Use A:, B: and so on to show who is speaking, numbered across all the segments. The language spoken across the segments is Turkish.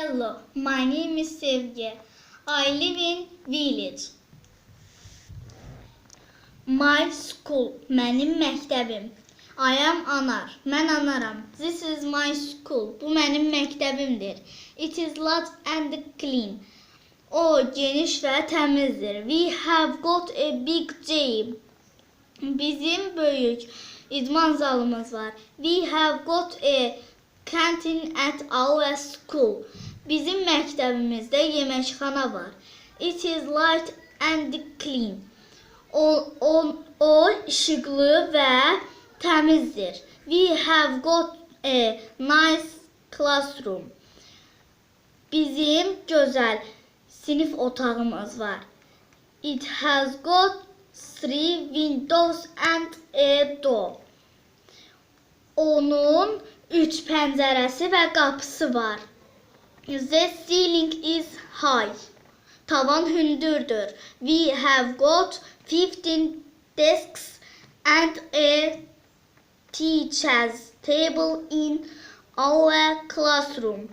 A: Hello, my name is Sevgi. I live in village. My school, mənim məktəbim. I am Anar, mən Anaram. This is my school, bu mənim məktəbimdir. It is large and clean. O geniş və təmizdir. We have got a big gym. Bizim böyük idman zalımız var. We have got a canteen at our school. Bizim məktəbimizdə yeməkxana var. It is light and clean. O, o, o işıqlı və təmizdir. We have got a nice classroom. Bizim gözəl sinif otağımız var. It has got three windows and a door. Onun üç pəncərəsi və qapısı var. The ceiling is high. Tavan hündürdür. We have got 15 desks and a teacher's table in our classroom.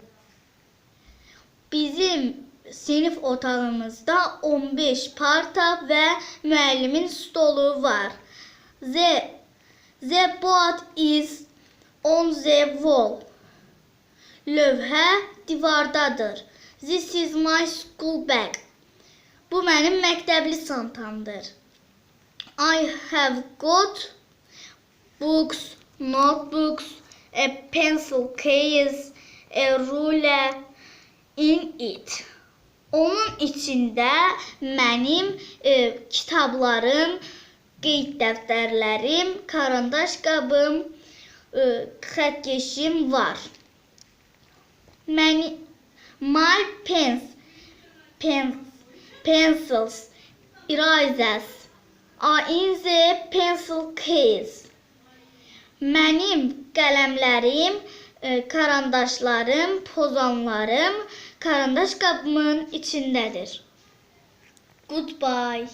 A: Bizim sinif otağımızda 15 parta ve müəllimin stolu var. The, the board is on the wall. Lövhə divardadır. This is my school bag. Bu mənim məktəbli çantamdır. I have got books, notebooks, a pencil case, a ruler in it. Onun içində mənim e, kitablarım, qeyd dəftərlərim, karandaş qabım, e, xətkeşim var. Many, my pens, pens, pencils, erasers are in the pencil case. Mənim qələmlərim, e, karandaşlarım, pozanlarım karandaş qabımın içindədir. Goodbye.